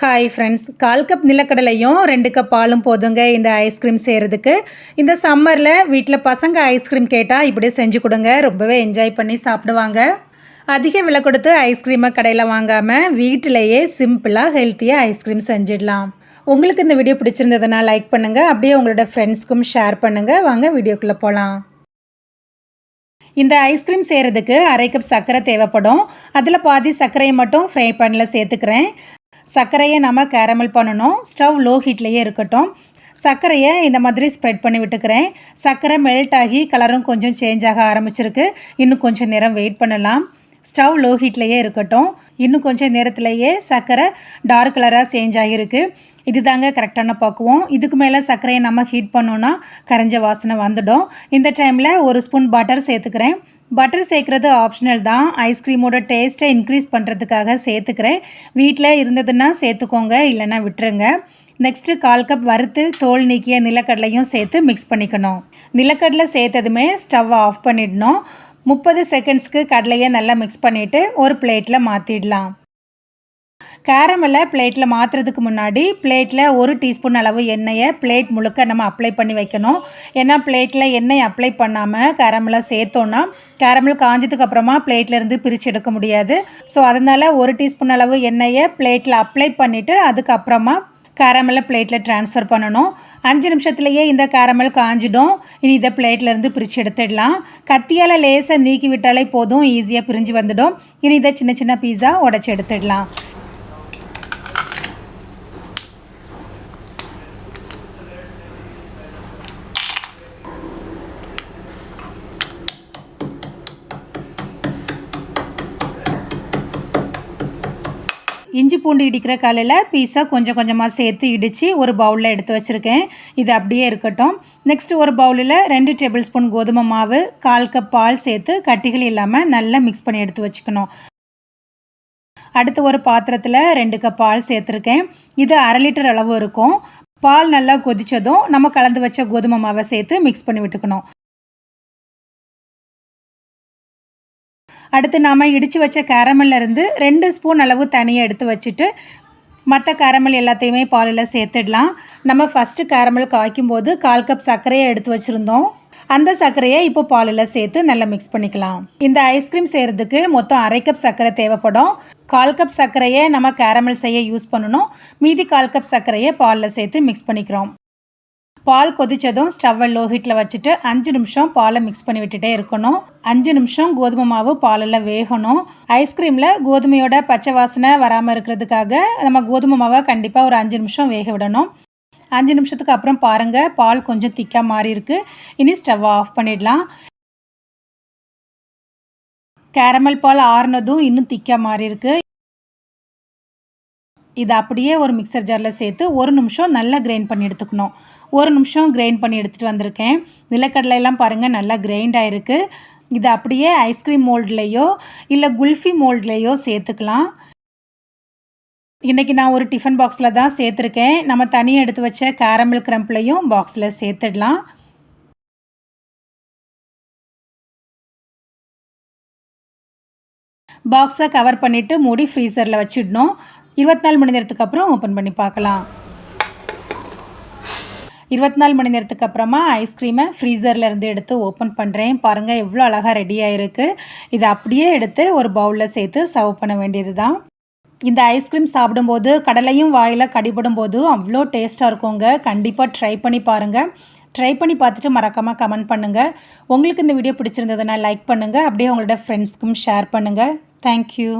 Hi friends கால் cup நிலக்கடலையும் ரெண்டு கப் பாலும் போதுங்க இந்த ஐஸ்கிரீம் செய்கிறதுக்கு இந்த சம்மரில் வீட்டில் பசங்க ஐஸ்கிரீம் கேட்டால் இப்படியே செஞ்சு கொடுங்க. ரொம்பவே என்ஜாய் பண்ணி சாப்பிடுவாங்க. அதிக விலை கொடுத்து ஐஸ்கிரீமை கடையில் வாங்காமல் வீட்டிலையே சிம்பிளாக ஹெல்த்தியாக ஐஸ்கிரீம் செஞ்சிடலாம். உங்களுக்கு இந்த வீடியோ பிடிச்சிருந்ததுனால் லைக் பண்ணுங்கள் அப்படியே உங்களோட ஃப்ரெண்ட்ஸ்க்கும் ஷேர் பண்ணுங்கள் வாங்க வீடியோக்குள்ளே போகலாம் இந்த ஐஸ்கிரீம் செய்கிறதுக்கு அரை கப் சர்க்கரை தேவைப்படும். அதில் பாதி சர்க்கரையை மட்டும் ஃப்ரை பண்ணல சேர்த்துக்கிறேன். சர்க்கரையை நம்ம கேரமல் பண்ணணும். ஸ்டவ் லோ ஹீட்லேயே இருக்கட்டும். சர்க்கரையை இந்த மாதிரி ஸ்ப்ரெட் பண்ணி விட்டுக்கிறேன். சர்க்கரை மெல்ட் ஆகி கலரும் கொஞ்சம் சேஞ்ச் ஆக ஆரம்பிச்சிருக்கு. இன்னும் கொஞ்சம் நேரம் வெயிட் பண்ணலாம். ஸ்டவ் லோ ஹீட்லேயே இருக்கட்டும். இன்னும் கொஞ்சம் நேரத்திலேயே சர்க்கரை டார்க் கலராக சேஞ்ச் ஆகிருக்கு இது தாங்க கரெக்டான பக்குவம். இதுக்கு மேலே சர்க்கரையை நம்ம ஹீட் பண்ணோன்னா கரைஞ்ச வாசனை வந்துடும். இந்த டைமில் ஒரு ஸ்பூன் பட்டர் சேர்த்துக்கிறேன். பட்டர் சேர்க்குறது ஆப்ஷனல் தான். ஐஸ்கிரீமோட டேஸ்ட்டை இன்க்ரீஸ் பண்ணுறதுக்காக சேர்த்துக்கிறேன். வீட்டில் இருந்ததுன்னா சேர்த்துக்கோங்க இல்லைன்னா விட்டுருங்க. நெக்ஸ்ட்டு கால் கப் வறுத்து தோல் நீக்கிய நிலக்கடலையும் சேர்த்து மிக்ஸ் பண்ணிக்கணும். நிலக்கடலை சேர்த்ததுமே ஸ்டவ் ஆஃப் பண்ணிடணும். முப்பது செகண்ட்ஸ்க்கு கடலையை நல்லா மிக்ஸ் பண்ணிவிட்டு ஒரு பிளேட்டில் மாற்றிடலாம் கேரமலை பிளேட்டில் மாற்றுறதுக்கு முன்னாடி பிளேட்டில் ஒரு டீஸ்பூன் அளவு எண்ணெயை பிளேட் முழுக்க நம்ம அப்ளை பண்ணி வைக்கணும். ஏன்னா பிளேட்டில் எண்ணெய் அப்ளை பண்ணாமல் கேரமலை சேர்த்தோன்னா கேரமல் காஞ்சதுக்கப்புறமா பிளேட்லேருந்து பிரித்து எடுக்க முடியாது. ஸோ அதனால் ஒரு டீஸ்பூன் அளவு எண்ணெயை பிளேட்டில் அப்ளை பண்ணிவிட்டு அதுக்கப்புறமா கேரமலை பிளேட்டில் ட்ரான்ஸ்ஃபர் பண்ணணும். அஞ்சு நிமிஷத்துலேயே இந்த கேரமல் காஞ்சிடும். இனி இதை பிளேட்லேருந்து பிரித்து எடுத்துடலாம். கத்தியால் லேசாக நீக்கி விட்டாலே போதும். ஈஸியாக பிரிஞ்சு வந்துடும். இனி இதை சின்ன சின்ன பீஸா உடச்சி எடுத்துடலாம். இஞ்சி பூண்டு இடிக்கிற காலையில் பீஸாக கொஞ்சம் கொஞ்சமாக சேர்த்து இடித்து ஒரு பவுலில் எடுத்து வச்சுருக்கேன். இது அப்படியே இருக்கட்டும். நெக்ஸ்ட்டு ஒரு பவுலில் ரெண்டு டேபிள் ஸ்பூன் கோதுமை மாவு கால் கப் பால் சேர்த்து கட்டிகள் இல்லாமல் நல்லா மிக்ஸ் பண்ணி எடுத்து வச்சுக்கணும். அடுத்து ஒரு பாத்திரத்தில் ரெண்டு கப் பால் சேர்த்துருக்கேன். இது அரை லிட்டர் அளவு இருக்கும். பால் நல்லா கொதித்ததும் நம்ம கலந்து வச்ச கோதுமை மாவை சேர்த்து மிக்ஸ் பண்ணி விட்டுக்கணும். அடுத்து நாம் இடித்து வச்ச கேரமல்லேருந்து ரெண்டு ஸ்பூன் அளவு தனியாக எடுத்து வச்சுட்டு மற்ற கேரமல் எல்லாத்தையுமே பாலில் சேர்த்துடலாம். நம்ம ஃபஸ்ட்டு கேரமல் காய்க்கும் போது கால் கப் சர்க்கரையை எடுத்து வச்சுருந்தோம். அந்த சர்க்கரையை இப்போ பாலில் சேர்த்து நல்லா மிக்ஸ் பண்ணிக்கலாம். இந்த ஐஸ்கிரீம் செய்கிறதுக்கு மொத்தம் அரை கப் சர்க்கரை தேவைப்படும். கால் கப் சர்க்கரையை நம்ம கேரமல் செய்ய யூஸ் பண்ணணும். மீதி கால் கப் சர்க்கரையை பாலில் சேர்த்து மிக்ஸ் பண்ணிக்கிறோம். பால் கொதித்ததும் ஸ்டவ்வை லோ ஹீட்டில் வச்சுட்டு அஞ்சு நிமிஷம் பாலை மிக்ஸ் பண்ணி விட்டுட்டே இருக்கணும். அஞ்சு நிமிஷம் கோதுமை மாவு பாலெல்லாம் வேகணும். ஐஸ்கிரீமில் கோதுமையோட பச்சை வாசனை வராமல் இருக்கிறதுக்காக நம்ம கோதுமை மாவை கண்டிப்பாக ஒரு அஞ்சு நிமிஷம் வேக விடணும். அஞ்சு நிமிஷத்துக்கு அப்புறம் பாருங்கள் பால் கொஞ்சம் திக்காக மாறி இருக்கு. இனி ஸ்டவ்வை ஆஃப் பண்ணிடலாம். கேரமல் பால் ஆறுனதும் இன்னும் திக்காக மாறி இருக்குது இதை அப்படியே ஒரு மிக்சர் ஜாரில் சேர்த்து ஒரு நிமிஷம் நல்லா கிரைண்ட் பண்ணி எடுத்துக்கணும். ஒரு நிமிஷம் கிரைண்ட் பண்ணி எடுத்துகிட்டு வந்திருக்கேன். நிலக்கடலையெல்லாம் பாருங்கள் நல்லா கிரைண்ட் ஆகிருக்கு இது அப்படியே ஐஸ்கிரீம் மோல்ட்லேயோ இல்லை குல்ஃபி மோல்ட்லேயோ சேர்த்துக்கலாம். இன்றைக்கி நான் ஒரு டிஃபன் பாக்ஸில் தான் சேர்த்துருக்கேன். நம்ம தனியாக எடுத்து வச்ச கேரமல் க்ரம்ப்லையும் பாக்ஸில் சேர்த்துடலாம். பாக்ஸை கவர் பண்ணிவிட்டு மூடி ஃப்ரீசரில் வச்சிடணும். இருபத்தி நாலு மணி நேரத்துக்கு அப்புறம் ஓப்பன் பண்ணி பார்க்கலாம். இருபத்தி நாலு மணி நேரத்துக்கு அப்புறமா ஐஸ்கிரீமை ஃப்ரீசர்லேருந்து எடுத்து ஓப்பன் பண்ணுறேன் பாருங்கள் எவ்வளோ அழகாக ரெடி ஆகிருக்கு இதை அப்படியே எடுத்து ஒரு பவுலில் சேர்த்து சர்வ் பண்ண வேண்டியது தான் இந்த ஐஸ்கிரீம் சாப்பிடும்போது கடலையும் வாயில் கடிபடும் போது அவ்வளோ டேஸ்ட்டாக இருக்குங்க. கண்டிப்பாக ட்ரை பண்ணி பாருங்கள் ட்ரை பண்ணி பார்த்துட்டு மறக்காமல் கமெண்ட் பண்ணுங்கள் உங்களுக்கு இந்த வீடியோ பிடிச்சிருந்ததுன்னா லைக் பண்ணுங்கள் அப்படியே உங்களோட ஃப்ரெண்ட்ஸ்க்கும் ஷேர் பண்ணுங்கள் தேங்க்யூ